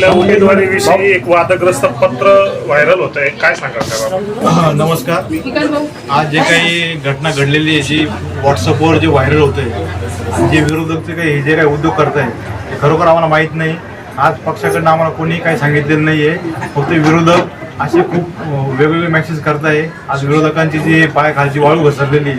आपल्या उमेदवारीविषयी एक वादग्रस्त पत्र व्हायरल होत आहे काय हा, नमस्कार. आज जे काही घटना घडलेली आहे जी व्हॉट्सअपवर जे व्हायरल होत आहे जे विरोधकचे काही हे जे काही उद्योग करत आहे ते खरोखर आम्हाला माहीत नाही. आज पक्षाकडनं आम्हाला कोणीही काही सांगितलेलं नाही आहे फक्त विरोधक असे खूप वेगवेगळे मॅसेज करत आहे आज विरोधकांची जी पायाखालची वाळू घसरलेली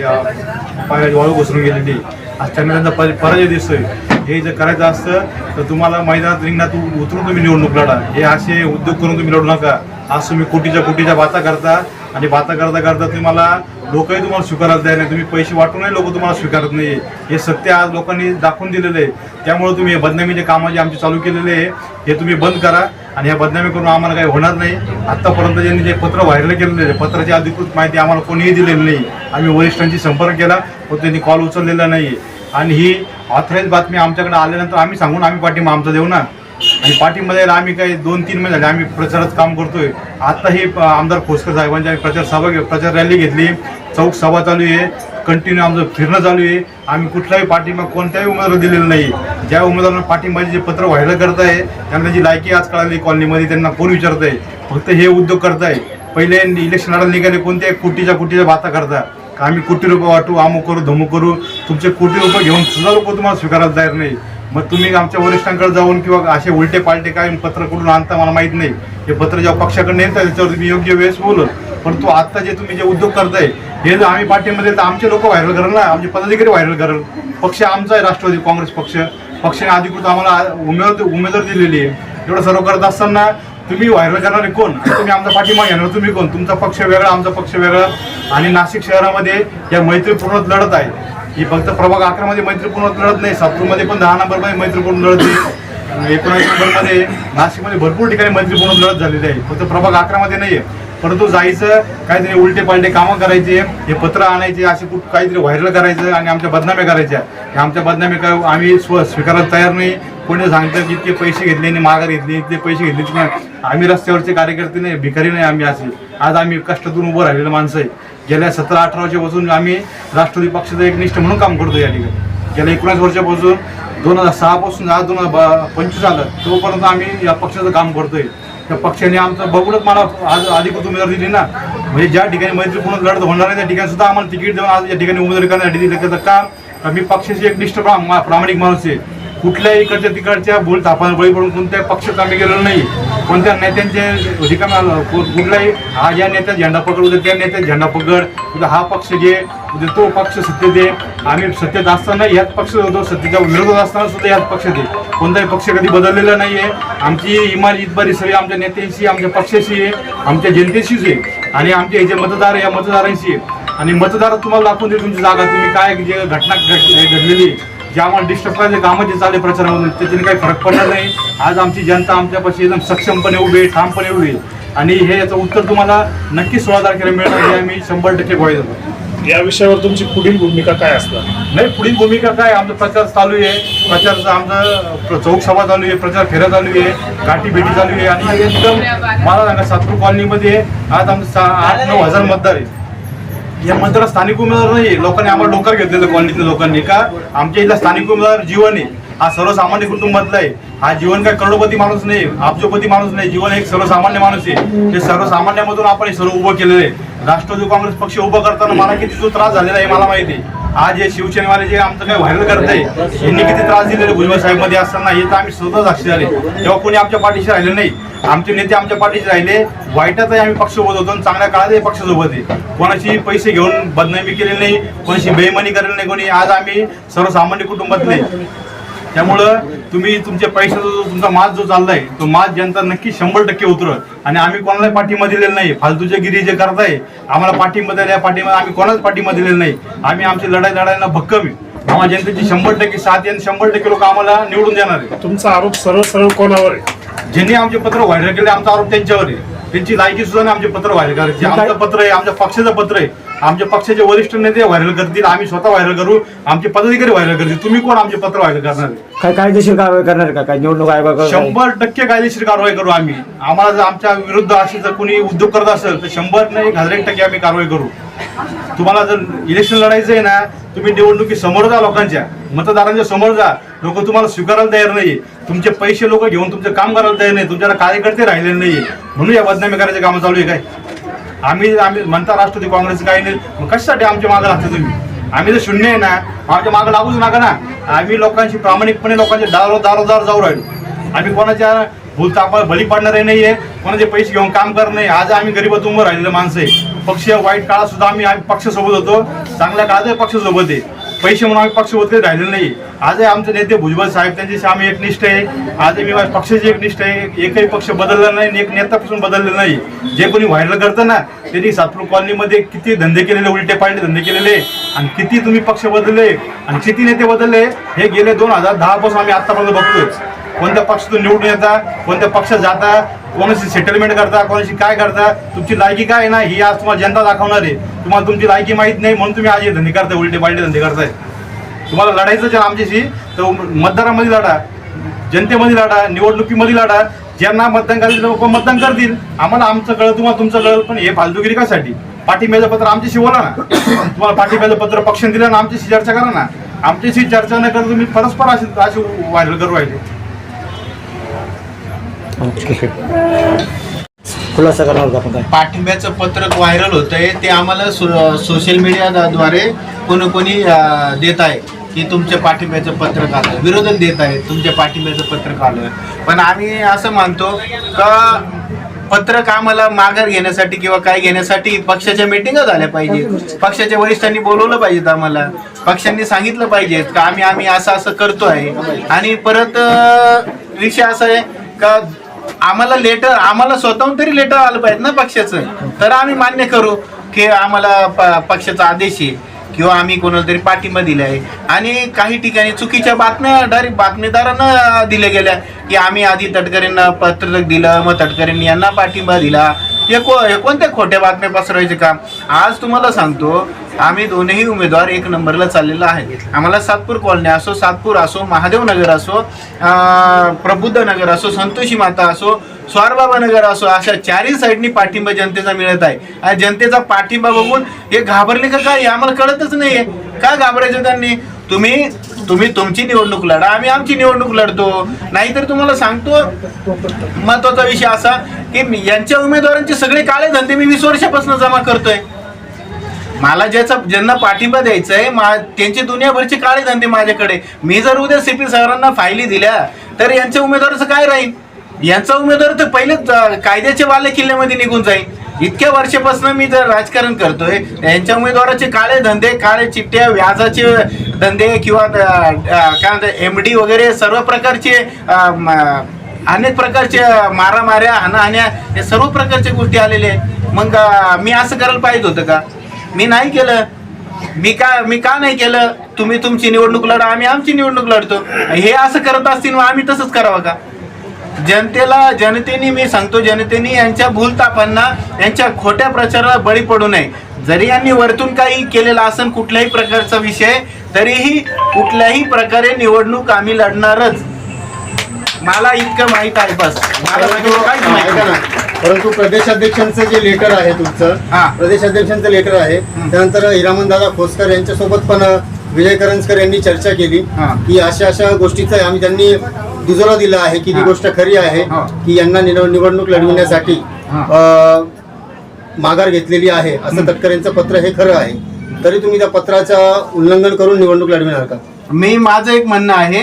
पायाची वाळू घसरून गेलेली आज त्यांना त्यांचा परा- पराजय दिसतोय. हे जर करायचं असतं तर तुम्हाला मैदानात रिंगणात उतरून तुम्ही निवडणूक लढा हे असे उद्योग करून तुम्ही लढू नका. आज तुम्ही कोटीच्या कोटीच्या बाता करता आणि बाता करता करता तुम्हाला लोकही तुम्हाला स्वीकारत नाही. तुम्ही पैसे वाटूनही लोक तुम्हाला स्वीकारत नाही हे सत्य आज लोकांनी दाखवून दिलेलं आहे. त्यामुळे तुम्ही हे बदनामीचे कामं जे आमचे चालू केलेले आहे. हे तुम्ही बंद करा आणि ह्या बदनामी करून आम्हाला काही होणार नाही. आत्तापर्यंत ज्यांनी जे पत्र व्हायरल केलेलं आहे पत्राची अधिकृत माहिती आम्हाला कोणीही दिलेली नाही. आम्ही वरिष्ठांशी संपर्क केला पण त्यांनी कॉल उचललेला नाही आणि ही ऑथराईज बातमी आमच्याकडे आल्यानंतर आम्ही सांगून आम्ही पाठिंबा आमचा देऊ ना. आणि पाठिंबा आम्ही काही दोन तीन महिने झाले. आम्ही प्रचारात काम करतोय. आत्ताही आमदार खोसकर साहेबांची आम्ही प्रचार सभा घे- प्रचार रॅली घेतली. चौक सभा चालू आहे. कंटिन्यू आमचं फिरणं चालू आहे. आम्ही कुठलाही पाठिंबा कोणत्याही उमेदवार दिलेला नाही. ज्या उमेदवारांना पाठिंबाचे जे पत्र व्हायला करत आहे त्यांना जी लायकी आज कळाली कॉलनीमध्ये त्यांना कोण विचारत आहे? फक्त हे उद्योग करताय पहिले इलेक्शन लढायला निघाले कोणत्या कोटीच्या कोटीच्या बाता करता. आम्ही कोटी रुपये वाटू अमुक करू धमुक करू? तुमचे कोटी रुपये घेऊन सुद्धा लोक तुम्हाला स्वीकारायला तयार नाही. मग तुम्ही आमच्या वरिष्ठांकडे जाऊन किंवा असे उलटे पालटे काय पत्र कुठून आणता मला माहीत नाही. हे पत्र जेव्हा पक्षाकडे येतं त्याच्यावर तुम्ही योग्य वेळेस बोलत परंतु आता जे तुम्ही जे उद्योग करताय हे जर आम्ही पाठीमध्ये तर आमचे लोक व्हायरल करेल ना? आमचे पदाधिकारी व्हायरल करेल पक्ष आमचा आहे राष्ट्रवादी काँग्रेस पक्ष. पक्षाने अधिकृत आम्हाला उमेदवार उमेदवार दिलेली आहे. एवढं सर्व करत असताना तुम्ही व्हायरल करणारे कोण? तुम्ही आमचा पाठिंबा घेणार तुम्ही कोण? तुमचा पक्ष वेगळा आमचा पक्ष वेगळा. आणि नाशिक शहरामध्ये या मैत्रीपूर्ण लढत आहे. ही फक्त प्रभाग अकरामध्ये मैत्रीपूर्ण लढत नाही सातपूरमध्ये पण दहा नंबरमध्ये मैत्रीपूर्ण लढत नाही. एकोणीस नंबरमध्ये नाशिकमध्ये भरपूर ठिकाणी मैत्रीपूर्ण लढत झालेली आहे. फक्त प्रभाग अकरामध्ये नाही आहे परंतु जायचं काहीतरी उलटे पालटे कामं करायचे हे पत्र आणायचे असे खूप काहीतरी व्हायरल करायचं आणि आमच्या बदनाम्या करायच्या. आमच्या बदनामी काय आम्ही स्व स्वीकारायला तयार नाही. कोणी सांगतं की इतके पैसे घेतले आणि माघार घेतली इतके पैसे घेतले आम्ही रस्त्यावरचे कार्यकर्ते नाही भिकारी नाही आम्ही असे. आज आम्ही कष्टातून उभं राहिलेलं माणसं आहे. गेल्या सतरा अठरा वर्षापासून आम्ही राष्ट्रवादी पक्षाचं एक निष्ठ म्हणून काम करतो या ठिकाणी. गेल्या एकोणीस वर्षापासून दोन हजार सहापासून आज दोन हजार पंचवीस आलं तोपर्यंत आम्ही या पक्षाचं काम करतोय. त्या पक्षाने आमचं बघूनच मला आज अधिकृत उमेदवारी दिली ना. म्हणजे ज्या ठिकाणी मैत्रीपूर्ण लढत होणार नाही त्या ठिकाणी सुद्धा आम्हाला तिकीट देऊन आज या ठिकाणी उमेदवारी करण्यासाठी दिलं. त्याचं काम मी पक्षाची एक निष्ठ प्रा- प्रामाणिक माणूस आहे. कुठल्याही इकडच्या तिकडच्या बोल तापाला बळी पडून कोणत्याही पक्षात आम्ही गेलेलो नाही. कोणत्या नेत्यांचे रिकाम्या कुठलाही हा या नेत्या झेंडा पकड उद्या त्या नेत्या झेंडा पकड. उद्या हा पक्ष घे उद्या तो पक्ष सत्तेत दे. आम्ही सत्तेत असताना याच पक्ष होतो सत्तेच्या विरोधात असताना सुद्धा याच पक्ष दे. कोणताही पक्ष कधी बदललेला नाही आहे आमची इमान इतबारी सगळी आमच्या नेत्यांशी आमच्या पक्षाशी आहे आमच्या जनतेशीच आहे. आणि आमचे हे जे मतदार आहे या मतदारांशी आहे. आणि मतदार तुम्हाला दाखवून दे तुमची जागा तुम्ही काय जे घटना घडलेली आहे, जे आम्हाला डिस्टर्ब करायचे कामं जे चालले प्रचारामधून त्याच्याने काही फरक पडणार नाही. आज आमची जनता आमच्यापाशी एकदम सक्षमपणे उभी आहे ठामपणे उभी आहे. आणि हे याचं उत्तर तुम्हाला नक्की सोळा तारखेला मिळणार हे आम्ही शंभर टक्के ग्वाही देतो. या विषयावर तुमची पुढील भूमिका काय असणार? नाही पुढील भूमिका काय? आमचा प्रचार चालू आहे. प्रचारचं आमचं चौक सभा चालू आहे प्रचार फेऱ्या चालू आहे गाठी भेटी चालू आहे. आणि एकदम मला सांगा सातपूर कॉलनीमध्ये आज आमचं आठ नऊ हजार मतदार आहे या मतदार स्थानिक उमेदवार नाही लोकांनी आम्हाला डोकर घेतलेलं कॉलनीतल्या लोकांनी. का? आमच्या इथला स्थानिक उमेदवार जीवन आहे हा सर्वसामान्य कुटुंबातला आहे. हा जीवन काय करोडपती माणूस नाही अब्जोपती माणूस नाही जीवन एक सर्वसामान्य माणूस आहे. ते सर्वसामान्यामधून आपण हे सर्व उभं केलेलं आहे. राष्ट्रवादी काँग्रेस पक्ष उभं करताना मला किती जो त्रास झालेला आहे मला माहिती आहे. आज हे शिवसेनेवाले जे आमचं काय व्हायरल करताय यांनी किती त्रास दिलेले भुजबळ साहेबमध्ये असताना हे तर आम्ही स्वतः साक्षी झाले. तेव्हा कोणी आमच्या पाठीशी राहिले नाही आमचे नेते आमच्या पाठीशी राहिले वाईटातही आम्ही पक्षसोबत होतो आणि चांगल्या काळातही पक्षसोबत आहे कोणाशी पैसे घेऊन बदनामी केलेली नाही कोणाशी बेईमानी केलेली नाही कोणी. आज आम्ही सर्वसामान्य कुटुंबातले त्यामुळं तुम्ही तुमच्या पैशाचा जो तुमचा माज जो चाललाय तो माज जनता नक्की शंभर टक्के उतरत आणि आम्ही कोणाला पाठिंबा दिलेला नाही. फालतूच्या गिरी जे करताय आम्हाला पाठिंबा द्यायला पाठिंबा आम्ही कोणालाच पाठिंबा दिलेला नाही. आम्ही आमची लढाई लढायला भक्कम आहे. आम्हाला जनतेची शंभर टक्के साथ आणि शंभर टक्के लोक आम्हाला निवडून देणार आहे तुमचा आरोप सरळ सरळ कोणावर आहे? ज्यांनी आमचे पत्र व्हायरल केले आमचा आरोप त्यांच्यावर आहे. त्यांची लायकी सुद्धा नाही आमचे पत्र व्हायरल करायचे. आमचं पत्र आहे आमच्या पक्षाचं पत्र आहे. आमच्या पक्षाचे वरिष्ठ नेते व्हायरल करतील आम्ही स्वतः व्हायरल करू आमचे पदाधिकारी व्हायरल करतील. तुम्ही कोण आमचे पत्र व्हायरल करणार आहे? काय कायदेशीर कारवाई करणार आहे का? काय निवडणूक आयोग शंभर टक्के कायदेशीर कारवाई करू आम्ही. आम्हाला जर आमच्या विरुद्ध अशी जर कोणी उद्योग करत असेल तर शंभर नाही एक हजार एक टक्के आम्ही कारवाई करू. तुम्हाला जर इलेक्शन लढायचं आहे ना तुम्ही निवडणुकी समोर जा लोकांच्या. मतदारांच्या समोर जा. लोक तुम्हाला स्वीकारायला तयार नाही तुमचे पैसे लोक घेऊन तुमचं काम करायला तयार नाही तुमच्याकडे कार्यकर्ते राहिले नाही म्हणून या बदनामी करायचे कामं चालू आहे काय? आम्ही आम्ही म्हणता राष्ट्रवादी काँग्रेस काही नाही. मग कशासाठी आमच्या मागं लागता तुम्ही? आम्ही जर शून्य आहे ना. आमच्या मागं लागूच नका ना. आम्ही लोकांशी प्रामाणिकपणे लोकांच्या दारो दारोदार जाऊ राहिलो. आम्ही कोणाच्या भूलतापा बळी पडणारे आहे कोणाचे पैसे घेऊन काम करत नाही. आज आम्ही गरीबात उभं राहिलेले माणसं आहे. पक्ष वाईट काळात सुद्धा आम्ही आम्ही पक्षासोबत होतो. चांगल्या काळात पक्षासोबत आहे. पैसे म्हणून आम्ही पक्ष काही राहिलेलो नाही. आजही आमचे नेते भुजबळ साहेब त्यांच्याशी आम्ही एकनिष्ठ आहे. आजही मी माझ्या पक्षाची एकनिष्ठ आहे. एकही पक्ष बदलला नाही आणि एक नेतापासून बदललेला नाही. जे कोणी व्हायरल करतं ना त्यांनी सातपूर कॉलनीमध्ये किती धंदे केलेले उलटे पालटे धंदे केलेले आणि किती तुम्ही पक्ष बदलले आणि किती नेते बदलले हे गेले दोन हजार दहापासून आम्ही आत्तापर्यंत बघतोय. कोणत्या पक्षातून निवडून येता कोणत्या पक्षात जाता कोणाशी सेटलमेंट करता कोणाशी काय करता तुमची लायकी काय आहे ना ही आज तुम्हाला जनता दाखवणार आहे. तुम्हाला तुमची लायकी माहीत नाही म्हणून तुम्ही आज हे धंदे करताय उलटे पालटे धंदे करताय. तुम्हाला लढायचं जर आमच्याशी तर मतदारामध्ये लढा जनतेमध्ये लढा निवडणुकीमध्ये लढा. ज्यांना मतदान करायचं लोक मतदान करतील. आम्हाला आमचं कळलं तुम्हाला तुमचं कळलं पण हे फालतूगिरी कशासाठी? पाठिंब्याचं पत्र आमच्याशी बोला ना. तुम्हाला पाठिंब्याचं पत्र पक्षाने दिलं ना आमच्याशी चर्चा करा ना. आमच्याशी चर्चा न करता तुम्ही परस्पर अशी अशी व्हायरल करू राहिले. खुलासा करणार होता आपण काय? पाठिंब्याचं पत्रक व्हायरल होत आहे ते आम्हाला सो सोशल मीडियाद्वारे कोणी कोणी अं, देत आहे की तुमच्या पाठिंब्याचं पत्रक आलं विरोधन देत आहे तुमच्या पाठिंब्याचं पत्रक आलं पण आम्ही असं मानतो का पत्रक आम्हाला माघार घेण्यासाठी किंवा काय घेण्यासाठी पक्षाच्या मिटिंगा झाल्या पाहिजे पक्षाच्या वरिष्ठांनी बोलवलं पाहिजेत आम्हाला. पक्षांनी सांगितलं पाहिजेत का आम्ही आम्ही असं असं करतो आहे आणि परत अं, विषय असा आहे का आम्हाला लेटर आम्हाला स्वतःहून तरी लेटर आलं पाहिजे ना पक्षाचं. तर आम्ही मान्य करू की आम्हाला प- पक्षाचा आदेश आहे किंवा आम्ही कोणाला तरी पाठिंबा दिला आहे आणि काही ठिकाणी चुकीच्या बातम्या डायरेक्ट बातमीदारांना दिल्या गेल्या की आम्ही आधी तटकरेंना पत्रक दिलं मग तटकरेंनी यांना पाठिंबा दिला. हे को हे कोणत्या खोट्या बातम्या पसरवायचे काम? आज तुम्हाला सांगतो आम्ही दोन्ही उमेदवार एक नंबरला चाललेला आहे. आम्हाला सातपूर कॉलनी असो सातपूर असो महादेव नगर असो प्रबुद्ध नगर असो संतोषी माता असो स्वारबाबा नगर असो अशा चारही साईडनी पाठिंबा जनतेचा मिळत आहे. आणि जनतेचा पाठिंबा बघून हे घाबरले का काय आम्हाला कळतच नाहीये. काय घाबरायचं त्यांनी? तुम्ही तुम्ही तुमची निवडणूक लढा आम्ही आमची निवडणूक लढतो. नाहीतर तुम्हाला सांगतो महत्त्वाचा विषय असा की यांच्या उमेदवारांचे सगळे काळे धंदे मी वीस वर्षापासून जमा करतोय. मला ज्याचा ज्यांना पाठिंबा द्यायचा आहे मा त्यांचे दुनियाभरचे काळे धंदे माझ्याकडे. मी जर उद्या सीपी सरांना फायली दिल्या तर यांच्या उमेदवाराचं काय राहील? यांचा उमेदवार तर पहिलेच कायद्याच्या बाले किल्ल्यामध्ये निघून जाईल. इतक्या वर्षापासून मी जर राजकारण करतोय यांच्या उमेदवाराचे काळे धंदे काळे चिठ्ठ्या व्याजाचे धंदे किंवा काय म्हणतात एम डी वगैरे सर्व प्रकारचे अनेक प्रकारचे मारामाऱ्या हाणाहाण्या हे सर्व प्रकारच्या गोष्टी आलेल्या आहेत. मग मी असं करायला पाहिजे होतं का? मी नाही केलं. मी का मी का नाही केलं? तुम्ही तुमची निवडणूक लढा आम्ही आमची निवडणूक लढतो. हे असं करत असतील मग आम्ही तसंच करावं का? जनतेला जनतेने मी सांगतो जनतेने यांच्या भूलतापांना यांच्या खोट्या प्रचाराला बळी पडू नये. जरी यांनी वरतून काही केलेला असेल कुठल्याही प्रकारचा विषय तरीही कुठल्याही प्रकारे निवडणूक आम्ही लढणारच. मला इतकं माहीत आहे बस. मला परंतु प्रदेशाध्यक्षांचं जे लेटर आहे तुमचं हा. प्रदेशाध्यक्षांचं लेटर आहे त्यानंतर हिरामन दादा खोसकर यांच्यासोबत पण विजय करंजकर यांनी चर्चा केली हा. की अशा अशा गोष्टीचा आम्ही त्यांनी दुजोरा दिला आहे की ती हा. गोष्ट खरी आहे हा. की यांना निव- निवडणूक लढविण्यासाठी हा. अ, माघार घेतलेली आहे असं तटकरेंचं पत्र हे खरं आहे तरी तुम्ही त्या पत्राचं उल्लंघन करून निवडणूक लढविणार का मी माझं एक म्हणणं आहे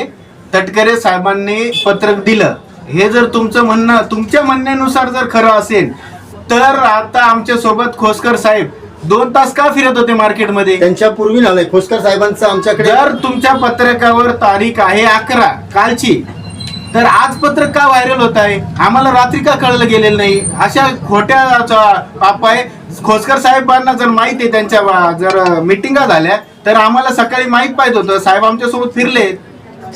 तटकरे साहेबांनी पत्रक दिलं हे जर तुमचं म्हणणं तुमच्या म्हणण्यानुसार जर खरं असेल तर आता आमच्यासोबत खोसकर साहेब दोन तास का फिरत होते मार्केटमध्ये? त्यांच्या पूर्वी नाही खोसकर साहेबांचं आमच्याकडे जर तुमच्या पत्रकावर तारीख आहे अकरा कालची तर आज पत्रक का व्हायरल होत आहे? आम्हाला रात्री का कळलं गेलेलं नाही? अशा खोट्या पाप आहे. खोसकर साहेबांना जर माहिती आहे त्यांच्या जर मिटिंगा झाल्या तर आम्हाला सकाळी माहीत पाहिजे होतं. साहेब आमच्यासोबत फिरले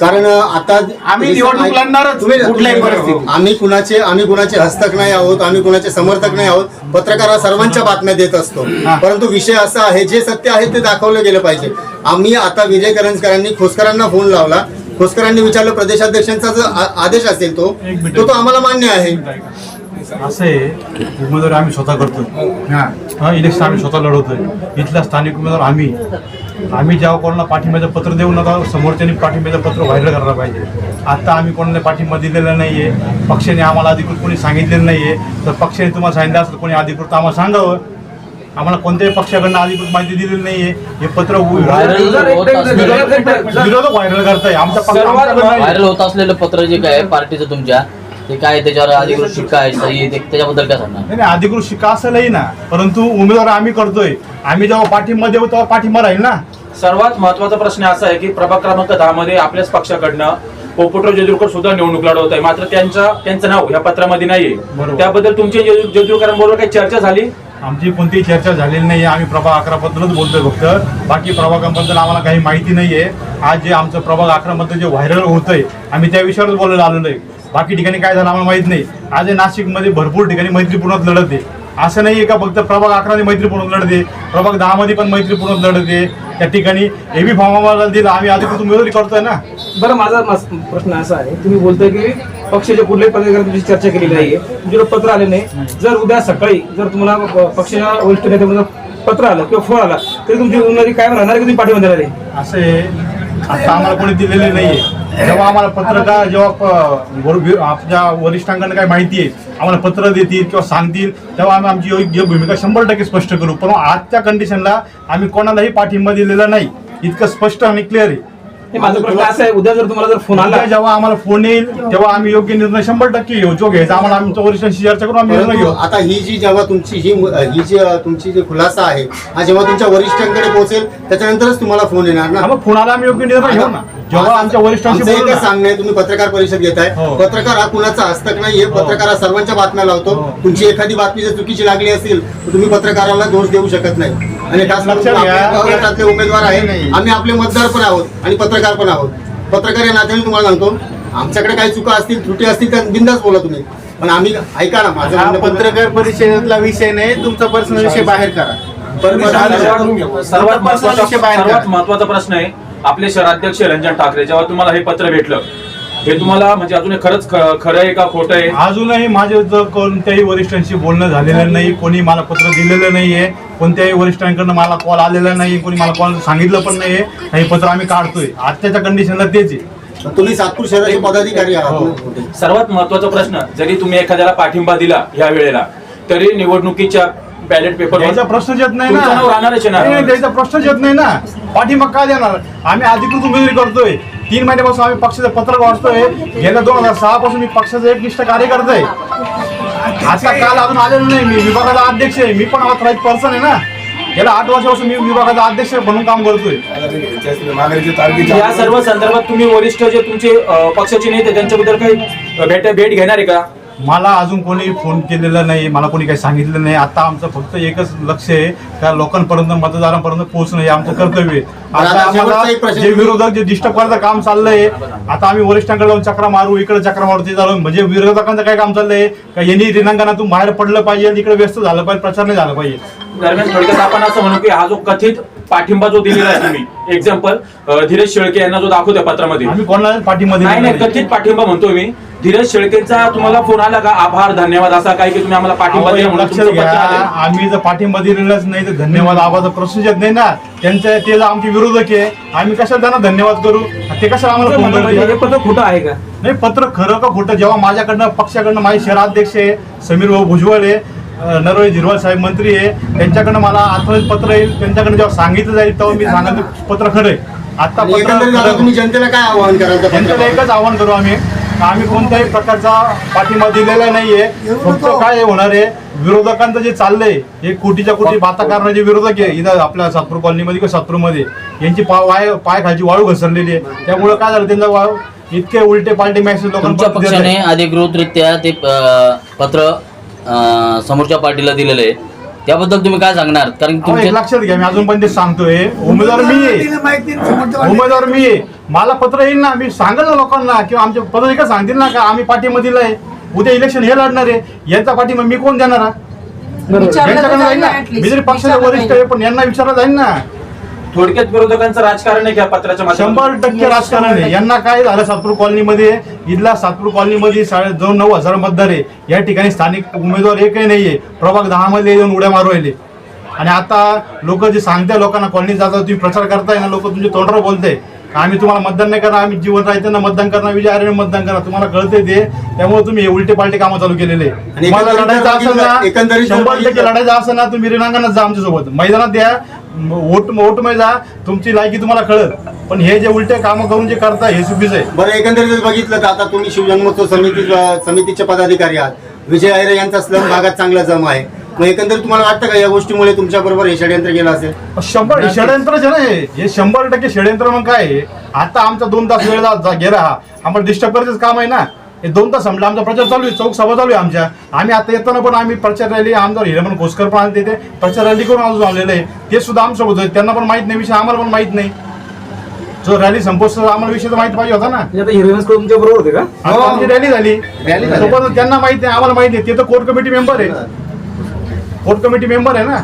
कारण आता आम्ही निवडणूक लढणारच, कुठल्याही परिस्थितीत. आम्ही कुणाचे आम्ही कुणाचे हस्तक नाही आहोत आम्ही कुणाचे समर्थक नाही आहोत. पत्रकार सर्वांच्या बातम्या देत असतो. परंतु विषय असा आहे जे सत्य आहे ते दाखवलं गेलं पाहिजे. आम्ही आता विजय करंजकरांनी खोसकरांना फोन लावला. खोसकरांनी विचारलं प्रदेशाध्यक्षांचा जो आदेश असेल तो. तो तो आम्हाला मान्य आहे. असं आहे उमेदवारी आम्ही स्वतः करतो हा इलेक्शन आम्ही स्वतः लढवतोय. इथला स्थानिक उमेदवार आम्ही. आम्ही जेव्हा कोणाला पाठिंब्याचं पत्र देऊ नका समोरच्यानी पाठिंब्याचं पत्र व्हायरल करायला पाहिजे. आता आम्ही कोणाला पाठिंबा दिलेला नाहीये पक्षाने आम्हाला अधिकृत कोणी सांगितलेलं नाहीये तर पक्षाने तुम्हाला सांगितलं असेल कोणी अधिकृत आम्हाला सांगावं. आम्हाला कोणत्याही पक्षाकडनं अधिकृत माहिती दिलेली नाहीये. हे पत्र व्हायरल विरोधक करताय. आमच्या. व्हायरल होत असलेलं पत्र जे काय पार्टीचं तुमच्या ते काय त्याच्यावर अधिकृत शिक्का आहे सही ते- त्याच्याबद्दल काय सांगणार? नाही नाही, अधिकृत शिका असेलही ना परंतु उमेदवार आम्ही करतोय. आम्ही जेव्हा पाठिंबा देऊ तेव्हा पाठिंबा राहील ना. सर्वात महत्त्वाचा प्रश्न असा आहे की प्रभाग क्रमांक दहा मध्ये आपल्याच पक्षाकडनं पोपटराव जेजुरकर सुद्धा निवडणूक लढवत आहे. मात्र त्यांचं त्यांचं नाव या पत्रामध्ये नाहीये. बरोबर. त्याबद्दल तुमची जेजू- जेजुरकरांबरोबर काही चर्चा झाली? आमची कोणतीही चर्चा झालेली नाही आम्ही प्रभाग अकरा बद्दलच बोलतोय फक्त. बाकी प्रभागांबद्दल आम्हाला काही माहिती नाहीये. आज जे आमचं प्रभाग अकरा मध्ये जे व्हायरल होतंय आम्ही त्या विषयावरच बोलायला आलेलो आहे. बाकी ठिकाणी काय झालं आम्हाला माहीत नाही. आज नाशिकमध्ये भरपूर ठिकाणी मैत्रीपूर्ण लढत आहे. असं नाही का फक्त प्रभाग अकरा मैत्रीपूर्ण लढते प्रभाग दहा मध्ये पण मैत्रीपूर्ण लढते त्या ठिकाणी एबी फॉर्म दिला आम्ही अधिकृत उमेदवारी करतोय ना? बरं माझा प्रश्न असा आहे. तुम्ही बोलताय की पक्षाच्या कुठल्याही पदाधिकारी तुमची चर्चा केलेली नाहीये. तुमच्याकडे पत्र आले नाही. जर उद्या सकाळी जर तुम्हाला पक्षाच्या वरिष्ठ नेत्यामधून पत्र आलं किंवा फोन आला तरी तुमची उमेदवारी काय राहणार की तुम्ही पाठिंबा देणार आहे. असे आता आम्हाला कोणी दिलेले नाहीये. जेव्हा आम्हाला पत्रकार जेव्हा आपल्या वरिष्ठांकडनं काय माहिती आहे आम्हाला पत्र देतील किंवा सांगतील तेव्हा आम्ही आमची योग्य भूमिका शंभर टक्के स्पष्ट करू. पण आजच्या कंडिशनला आम्ही कोणालाही पाठिंबा दिलेला नाही. इतकं स्पष्ट आणि क्लिअर आहे. हे माझा प्रश्न असा आहे उद्या जर तुम्हाला जर फोन आला जेव्हा आम्हाला फोन येईल तेव्हा आम्ही योग्य निर्णय शंभर टक्के घेऊ. जो घ्यायचा आम्हाला आमच्या वरिष्ठांशी चर्चा करून आम्ही निर्णय घेऊ. आता ही जी जेव्हा तुमची ही ही जी तुमची जी खुलासा आहे हा जेव्हा तुमच्या वरिष्ठांकडे पोहोचेल त्याच्यानंतरच तुम्हाला फोन येणार ना? मग फोनाला आम्ही योग्य निर्णय घेऊ ना. जेव्हा आमच्या वरिष्ठांशी आमचं एकच ना. सांगणं आहे तुम्ही पत्रकार परिषद घेताय हो. पत्रकार हा कुणाचा हस्तक नाहीये पत्रकार हा सर्वांच्या बातम्या लावतो. हो. तुमची एखादी बातमी जर चुकीची लागली असेल तर तुम्ही पत्रकाराला दोष देऊ शकत नाही. आणि खास करून लक्षात घ्या. आपल्या गटातले उमेदवार आहे आम्ही आपले मतदार पण आहोत आणि पत्रकार पण आहोत. पत्रकार या नात्याने तुम्हाला सांगतो आमच्याकडे काही चुका असतील त्रुटी असतील त्या बिंदास बोला तुम्ही. पण आम्ही ऐका ना माझं हा म्हणणं पत्रकार परिषदेतला विषय नाही तुमचा पर्सनल विषय बाहेर करा. सर्वात महत्त्वाचा प्रश्न आहे आपले शहराध्यक्ष रंजन ठाकरे जेव्हा तुम्हाला हे पत्र भेटलं हे तुम्हाला म्हणजे अजून हे खरंच ख- खरं आहे का खोटं आहे अजूनही माझे जर कोणत्याही वरिष्ठांशी बोलणं झालेलं नाही कोणी मला पत्र दिलेलं नाहीये कोणत्याही वरिष्ठांकडनं मला कॉल आलेला नाही कोणी मला कॉल सांगितलं पण नाहीये हे पत्र आम्ही काढतोय आजच्या कंडिशनला तेच आहे तुम्ही सातपूर शहराचे पदाधिकारी आहात हो. ना? सर्वात महत्त्वाचा प्रश्न जरी तुम्ही एखाद्याला पाठिंबा दिला या वेळेला तरी निवडणुकीच्या बॅलेट पेपर त्याचा प्रश्नच येत नाही ना. राहणारच. नाही, त्याचा प्रश्नच येत नाही ना. पाठिंबा का देणार? आम्ही अधिकृत उमेदवारी करतोय. तीन महिन्यापासून आम्ही पक्षाचं पत्रक वाचतोय. गेल्या दोन हजार सहा पासून मी पक्षाचा एकनिष्ठ कार्यकर्ता आहे. आता काल अजून आलेलो नाही. मी विभागाचा अध्यक्ष आहे. मी पण ऑथराईज पर्सन आहे ना. गेल्या आठ वर्षापासून मी विभागाचा अध्यक्ष म्हणून काम करतोय. या सर्व संदर्भात तुम्ही वरिष्ठ जे तुमचे पक्षाचे नेते त्यांच्याबद्दल काही भेट भेट घेणार आहे का? मला अजून कोणी फोन केलेला नाही मला कोणी काही सांगितलं नाही. आता आमचं फक्त एकच लक्ष आहे त्या लोकांपर्यंत मतदारांपर्यंत पोहोचणं हे आमचं कर्तव्य आहे. आता आम्हाला जे विरोधक जे डिस्टर्ब करायचं काम चाललंय आता आम्ही वरिष्ठांकडे जाऊन चक्रा मारू इकडे चक्रा मारू ते चालू म्हणजे विरोधकांचं काय काम चाललंय? का यांनी रिणांगणातून बाहेर पडलं पाहिजे इकडे व्यस्त झालं पाहिजे प्रचार नाही झाला पाहिजे? दरम्यान थोडक्यात आपण असं म्हणू की हा जो कथित पाठिंबा जो दिलेला आहे तुम्ही एक्झाम्पल धीरज शेळके यांना जो दाखवतोय पत्रामध्ये. आम्ही कोणाला पाठिंबा नाही. कथित पाठिंबा म्हणतोय मी. धीरज शेळकेचा तुम्हाला फोन आला का? आभार धन्यवाद. असा काय की तुम्ही आम्हाला पाठिंबा दिला म्हणून लक्षात तुमचं घ्या. पत्र आलंय. आम्ही जर पाठिंबा दिलेलाच नाही तर धन्यवाद. आवाजा प्रश्नच येत नाही ना. त्यांच्या ते जर आमचे विरोधक आहे. आम्ही कशाला त्यांना धन्यवाद करू? ते कशाला आम्हाला फोन म्हणजे हे? पत्र खोटं आहे का? नाही पत्र खरं का खोटं? जेव्हा माझ्याकडनं पक्षाकडनं माझे शहराध्यक्ष आहे समीर भाऊ भुजबळ आहे अं, नरवळे झिरवाळ साहेब मंत्री आहे त्यांच्याकडनं मला आत्महत्या पत्र येईल. त्यांच्याकडनं जेव्हा सांगितलं जाईल तेव्हा मी सांगाल पत्र खरं आहे. आता आणि पत्र एकंदरीत आता खरं- तुम्ही जनतेला काय आवाहन कराल त्या जनतेला? एकच आवाहन करू आम्ही. का आम्ही कोणत्याही प्रकारचा पाठिंबा दिलेला नाहीये. फक्त काय होणार आहे विरोधकांचं जे चाललंय हे कोटीच्या कोटी बाता करणारे जे विरोधक आहे इथं आपल्या सातपूर कॉलनीमध्ये किंवा सातपूरमध्ये यांची पा वाय पाय खालची वाळू घसरलेली आहे. त्यामुळे काय झालं त्यांचा वाळू इतके उलटे पालटे मॅसेज तुमच्या पक्षाने आहे. अधिकृतरित्या ते पत्र समोरच्या पार्टीला दिलेलं आहे. त्याबद्दल तुम्ही काय सांगणार? कारण लक्षात घ्या मी अजून पण ते सांगतोय. उमेदवार मी आहे. उमेदवार मी आहे. मला पत्र येईल ना मी सांगेल ना लोकांना किंवा आमच्या पदाधिकारी सांगतील ना का आम्ही पाठीमधील आहे उद्या इलेक्शन हे लढणार आहे यांचा पाठिंबा मी कोण देणार मी जरी पक्षाचा वरिष्ठ आहे पण यांना विचारलं जाईल ना. थोडक्यात विरोधकांचं राजकारण आहे का पत्राच्या शंभर टक्के राजकारण आहे. यांना काय झालं सातपूर कॉलनीमध्ये? इथला सातपूर कॉलनीमध्ये साडे दोन नऊ हजार मतदार आहे. या ठिकाणी स्थानिक उमेदवार एकही नाहीये. प्रभाग दहा मध्ये येऊन उड्या मारू राहिले. आणि आता लोक जे सांगताय लोकांना कॉलनी जाता तुम्ही प्रचार करताय ना लोक तुमच्या तोंडावर बोलताय. आम्ही तुम्हाला मतदान नाही करणार आम्ही जीवन राहताना मतदान करणार विजय आर्याने मतदान करणार. तुम्हाला कळतंय ते. त्यामुळे तुम्ही उलटे पालटे कामं चालू केलेले आणि तुम्हाला लढायचं असेल बघितलं- एकंदरीत ना शंभर टक्के लढायचं असेल ना तुम्ही रिणांगणात जा आमच्यासोबत. मैदानात द्या. वोट वोटमध्ये जा. तुमची लायकी तुम्हाला कळत पण हे जे उलटे कामं करून जे करताय हे चुकीचं आहे. बरं एकंदरीत बघितलं तर आता तुम्ही शिवजन्मोत्सव समिती समितीचे पदाधिकारी आहात. विजय आयरे यांचा स्लम भागात चांगला जम आहे. मग एकंदरीत तुम्हाला वाटतं का या गोष्टीमुळे तुमच्या बरोबर हे षडयंत्र केलं असेल? शंभर षडयंत्रच आहे ना हे हे शंभर टक्के षडयंत्र मग काय आहे? आता आमचा दोन तास वेळ जा- जा- गेला. हा आम्हाला डिस्टर्ब करायचंच काम आहे ना. हे दोन तास संपला. आमचा प्रचार चालू आहे. चौक सभा चालू आहे आमच्या. आम्ही आता येताना पण आम्ही प्रचार रॅली आमदार हिरेमन खोसकर पण आले तिथे प्रचार रॅली करून अजून आलेले. आहे ते सुद्धा आमच्यासोबत होते. त्यांना पण माहीत नाही विषय आम्हाला पण माहीत नाही. जो रॅली संपोस आम्हाला विषय तर माहीत पाहिजे होता ना. म्हणजे आता हिरोईन्स तुमच्या बरोबर होते का? आता आमची रॅली झाली. रॅली झाली. त्यांना माहीत नाही आम्हाला माहीत नाही. ते तर कोर कमिटी मेंबर आहे. कोर कमिटी मेंबर आहे ना?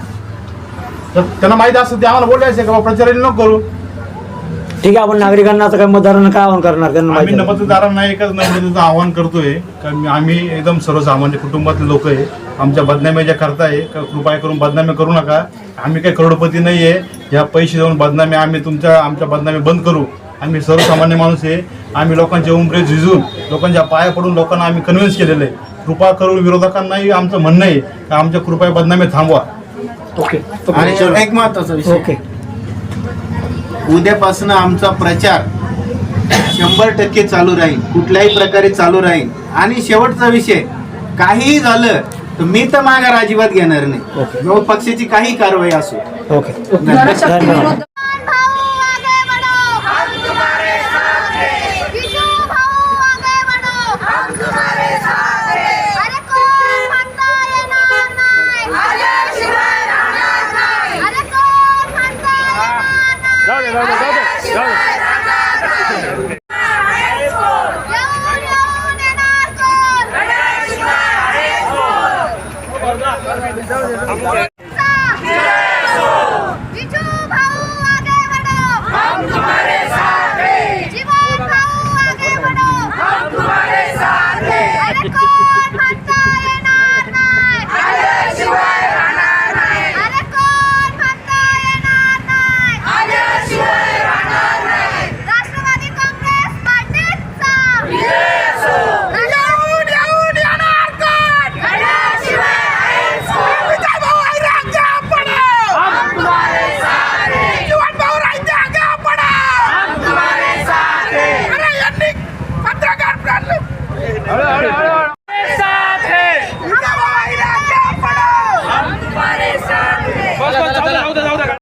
तर त्यांना माहीत असतं ते आम्हाला बोलले असेल का? बाबा प्रचार नको करू. ठीक आहे आपण नागरिकांना आता काय मतदारांना काय आवाहन करणार? त्यांना आम्ही माहिती आहे. मतदारांना एकच नम्रतेचं आवाहन करतोय कारण मी- आम्ही एकदम सर्वसामान्य कुटुंबातले लोक आहे. आमच्या बदनाम्या ज्या करताय. का कृपया करून बदनामी करू नका. आम्ही काही करोडपती नाही आहे ह्या पैसे देऊन बदनामी आम्ही तुमच्या आमच्या बदनामी बंद करू. आम्ही सर्वसामान्य माणूस आहे. आम्ही लोकांचे उमरे झिजून लोकांच्या पाया पडून लोकांना आम्ही कन्व्हिन्स केलेलं आहे. कृपा करून विरोधकांनाही आमचं म्हणणं आहे की आमच्या कृपया बदनामी थांबवा. ओके आणि एक महत्त्वाचा विषय. ओके. उद्यापासून आमचा प्रचार शंभर टक्के चालू राहील कुठल्याही प्रकारे चालू राहील. आणि शेवटचा विषय काहीही झालं तर मी तर माघार अजिबात घेणार नाही. ओके. जो पक्षाची काही कारवाई असो. ओके. धन्यवाद.